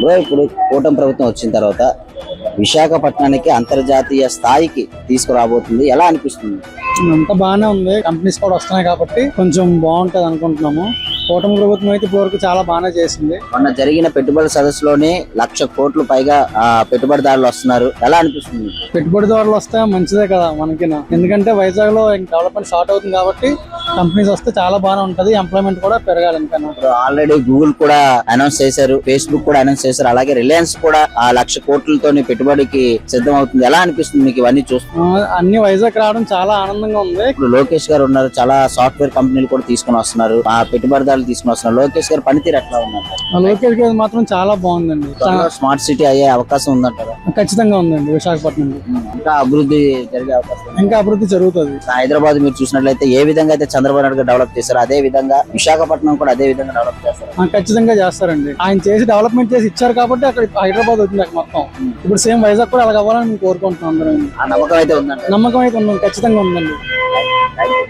Bro ఇప్పుడు కూటమి ప్రభుత్వం వచ్చిన తర్వాత విశాఖపట్నానికి అంతర్జాతీయ స్థాయికి తీసుకురాబోతుంది. ఎలా అనిపిస్తుంది? అంతా బాగానే ఉంది. కంపెనీస్ కూడా వస్తున్నాయి కాబట్టి కొంచెం బాగుంటది అనుకుంటున్నాము. కూటమి ప్రభుత్వం అయితే ఇప్పటివరకు చాలా బాగానే చేసింది. మొన్న జరిగిన పెట్టుబడి సదస్సులోనే లక్ష కోట్లు పైగా పెట్టుబడిదారులు వస్తున్నారు. ఎలా అనిపిస్తుంది? పెట్టుబడిదారులు వస్తే మంచిదే కదా మనకి ఎందుకంటే వైజాగ్లో డెవలప్మెంట్ స్టార్ట్ అవుతుంది కాబట్టి కంపెనీస్ వస్తే చాలా బాగానే ఉంటది. ఎంప్లాయ్మెంట్ కూడా పెరగాలి ఆల్రెడీ గూగుల్ కూడా అనౌన్స్ చేశారు ఫేస్బుక్ కూడా అనౌన్స్ చేశారు అలాగే రిలయన్స్ కూడా ఆ లక్ష కోట్లతో పెట్టుబడికి సిద్ధం అవుతుంది ఎలా అనిపిస్తుంది మీకు ఇవన్నీ చూస్తూ? అన్ని వైజాగ్ రావడం చాలా ఆనందంగా ఉంది. ఇప్పుడు లోకేష్ గారు ఉన్నారు చాలా సాఫ్ట్వేర్ కంపెనీలు కూడా తీసుకుని వస్తున్నారు ఆ పెట్టుబడిదారులు తీసుకుని వస్తున్నారు. లోకేష్ గారు పనితీరు ఎట్లా ఉన్నారు లోకేష్ గారి మాత్రం చాలా బాగుందండి. స్మార్ట్ సిటీ అయ్యే అవకాశం ఉందంటారా? ఖచ్చితంగా ఉందండి విశాఖపట్నం ఇంకా అభివృద్ధి జరిగే అవకాశం. ఇంకా అభివృద్ధి జరుగుతుంది. హైదరాబాద్ మీరు చూసినట్లయితే ఏ విధంగా అయితే చంద్రబాబు నాయుడు గారు డెవలప్ చేశారో. అదే విధంగా విశాఖపట్నం కూడా అదే విధంగా డెవలప్ చేస్తారు. ఖచ్చితంగా చేస్తారండి. ఆయన చేసి డెవలప్మెంట్ చేసి ఇచ్చారు కాబట్టి అక్కడ హైదరాబాద్ వచ్చింది అక్కడ మొత్తం. ఇప్పుడు సేమ్ వైజాగ్ కూడా అలాగ అవ్వాలని మేము కోరుకుంటున్నాం అందరం. ఆ నమ్మకం అయితే ఉందంట నమ్మకం అయితే ఉంది ఖచ్చితంగా ఉందండి.